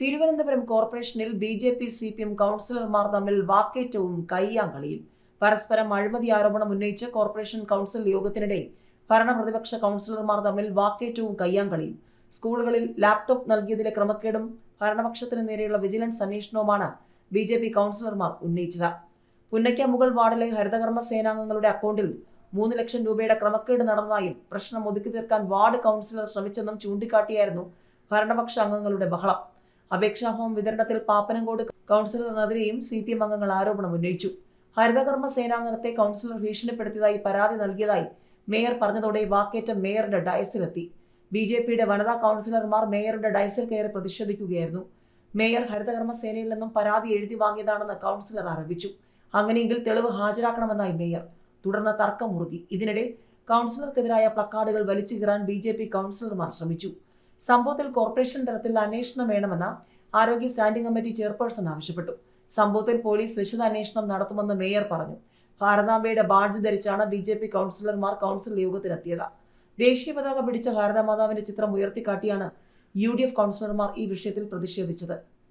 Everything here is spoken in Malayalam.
തിരുവനന്തപുരം കോർപ്പറേഷനിൽ B J P C P M കൗൺസിലർമാർ തമ്മിൽ വാക്കേറ്റവും കയ്യാങ്കളിയും. പരസ്പരം അഴിമതി ആരോപണം ഉന്നയിച്ച് കോർപ്പറേഷൻ കൗൺസിൽ യോഗത്തിനിടെ ഭരണപ്രതിപക്ഷ കൗൺസിലർമാർ തമ്മിൽ വാക്കേറ്റവും കയ്യാങ്കളിയും. സ്കൂളുകളിൽ ലാപ്ടോപ്പ് നൽകിയതിലെ ക്രമക്കേടും ഭരണപക്ഷത്തിന് നേരെയുള്ള വിജിലൻസ് അന്വേഷണവുമാണ് ബി ജെ പി കൗൺസിലർമാർ ഉന്നയിച്ചത്. പുന്നയ്ക്ക മുകൾ വാർഡിലെ ഹരിതകർമ്മ സേനാംഗങ്ങളുടെ അക്കൗണ്ടിൽ മൂന്ന് ലക്ഷം രൂപയുടെ ക്രമക്കേട് നടന്നതായും പ്രശ്നം ഒതുക്കി തീർക്കാൻ വാർഡ് കൗൺസിലർ ശ്രമിച്ചെന്നും ചൂണ്ടിക്കാട്ടിയായിരുന്നു ഭരണപക്ഷ അംഗങ്ങളുടെ ബഹളം. അപേക്ഷാഫോം വിതരണത്തിൽ പാപ്പനംകോട് കൗൺസിലറിനെതിരെയും സി പി എം അംഗങ്ങൾ ആരോപണം ഉന്നയിച്ചു. ഹരിതകർമ്മ സേനാംഗത്തെ കൗൺസിലർ ഭീഷണിപ്പെടുത്തിയതായി പരാതി നൽകിയതായി മേയർ പറഞ്ഞതോടെ വാക്കേറ്റം മേയറുടെ ഡയസിലെത്തി. ബി ജെ പിയുടെ വനിതാ കൗൺസിലർമാർ മേയറുടെ ഡയസിൽ കയറി പ്രതിഷേധിക്കുകയായിരുന്നു. മേയർ ഹരിതകർമ്മ സേനയിൽ നിന്നും പരാതി എഴുതി വാങ്ങിയതാണെന്ന് കൗൺസിലർ ആരോപിച്ചു. അങ്ങനെയെങ്കിൽ തെളിവ് ഹാജരാക്കണമെന്നായി മേയർ. തുടർന്ന് തർക്കം മുറുകി ഇതിനിടെ കൗൺസിലർക്കെതിരായ പ്ലക്കാർഡുകൾ വലിച്ചു കീറാൻ ബി കൗൺസിലർമാർ ശ്രമിച്ചു. സംഭവത്തിൽ കോർപ്പറേഷൻ തലത്തിൽ അന്വേഷണം വേണമെന്ന് ആരോഗ്യ സ്റ്റാൻഡിംഗ് കമ്മിറ്റി ചെയർപേഴ്സൺ ആവശ്യപ്പെട്ടു. സംഭവത്തിൽ പോലീസ് വിശദ അന്വേഷണം നടത്തുമെന്ന് മേയർ പറഞ്ഞു. ഭാരതാംബയുടെ ബാഡ്ജ് ധരിച്ചാണ് ബി ജെ പി കൗൺസിലർമാർ കൗൺസിൽ യോഗത്തിനെത്തിയത് ദേശീയ പതാക പിടിച്ച ഭാരതമാതാവിന്റെ ചിത്രം ഉയർത്തിക്കാട്ടിയാണ് യു ഡി എഫ് കൗൺസിലർമാർ ഈ വിഷയത്തിൽ പ്രതിഷേധിച്ചത്.